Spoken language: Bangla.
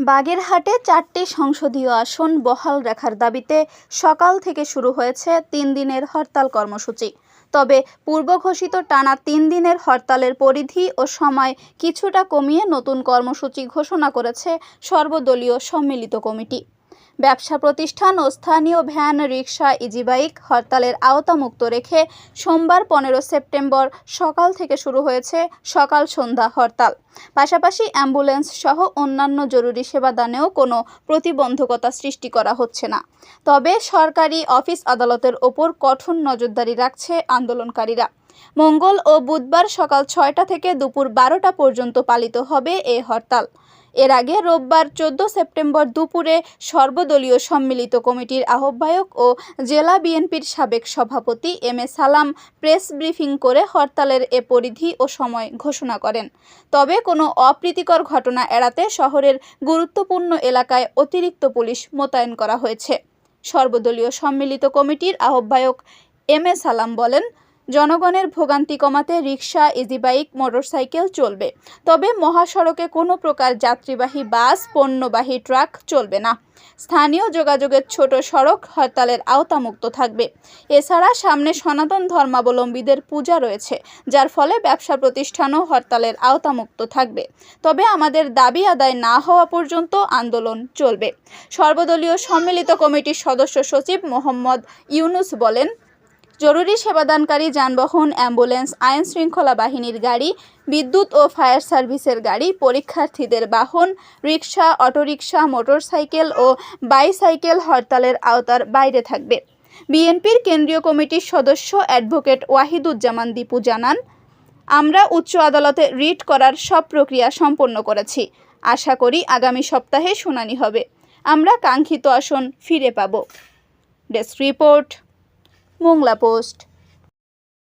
বাগেরহাটে চারটি সংসদীয় আসন বহাল রাখার দাবিতে সকাল থেকে শুরু হয়েছে তিন দিনের হরতাল কর্মসূচি। তবে পূর্ব ঘোষিত টানা তিন দিনের হরতালের পরিধি ও সময় কিছুটা কমিয়ে নতুন কর্মসূচি ঘোষণা করেছে সর্বদলীয় সম্মিলিত কমিটি। ব্যবসা প্রতিষ্ঠান ও স্থানীয় ভ্যান রিক্সা ইজিবাইক হরতালের আওতামুক্ত রেখে সোমবার পনেরো সেপ্টেম্বর সকাল থেকে শুরু হয়েছে সকাল সন্ধ্যা হরতাল। পাশাপাশি অ্যাম্বুলেন্স সহ অন্যান্য জরুরি সেবাদানেও কোনো প্রতিবন্ধকতা সৃষ্টি করা হচ্ছে না। তবে সরকারি অফিস আদালতের ওপর কঠোর নজরদারি রাখছে আন্দোলনকারীরা। মঙ্গল ও বুধবার সকাল ছয়টা থেকে দুপুর বারোটা পর্যন্ত পালিত হবে এই হরতাল। এর আগে রোববার চোদ্দ সেপ্টেম্বর দুপুরে সর্বদলীয় সম্মিলিত কমিটির আহ্বায়ক ও জেলা বিএনপির সাবেক সভাপতি এম এ সালাম প্রেস ব্রিফিং করে হরতালের এ পরিধি ও সময় ঘোষণা করেন। তবে কোনো অপ্রীতিকর ঘটনা এড়াতে শহরের গুরুত্বপূর্ণ এলাকায় অতিরিক্ত পুলিশ মোতায়েন করা হয়েছে। সর্বদলীয় সম্মিলিত কমিটির আহ্বায়ক এম এ সালাম বলেন জনগণের ভোগান্তি কমাতে রিক্সা ইজিবাইক মোটরসাইকেল চলবে। তবে মহাসড়কে কোনো প্রকার যাত্রীবাহী বাস, পণ্যবাহী ট্রাক চলবে না। স্থানীয় যোগাযোগের ছোট সড়ক হরতালের আওতামুক্ত থাকবে। এছাড়া সামনে সনাতন ধর্মাবলম্বীদের পূজা রয়েছে, যার ফলে ব্যবসা প্রতিষ্ঠানও হরতালের আওতামুক্ত থাকবে। তবে আমাদের দাবি আদায় না হওয়া পর্যন্ত আন্দোলন চলবে। সর্বদলীয় সম্মিলিত কমিটির সদস্য সচিব মোহাম্মদ ইউনুস বলেন জরুরি সেবাদানকারী যানবাহন, অ্যাম্বুলেন্স, আইন শৃঙ্খলা বাহিনীর গাড়ি, বিদ্যুৎ ও ফায়ার সার্ভিসের গাড়ি, পরীক্ষার্থীদের বাহন রিক্সা অটোরিকশা, মোটরসাইকেল ও বাইসাইকেল হরতালের আওতার বাইরে থাকবে। বিএনপির কেন্দ্রীয় কমিটির সদস্য অ্যাডভোকেট ওয়াহিদুজ্জামান দীপু জানান, আমরা উচ্চ আদালতে রিট করার সব প্রক্রিয়া সম্পন্ন করেছি। আশা করি আগামী সপ্তাহে শুনানি হবে। আমরা কাঙ্ক্ষিত আসন ফিরে পাব। Desk report Mongla post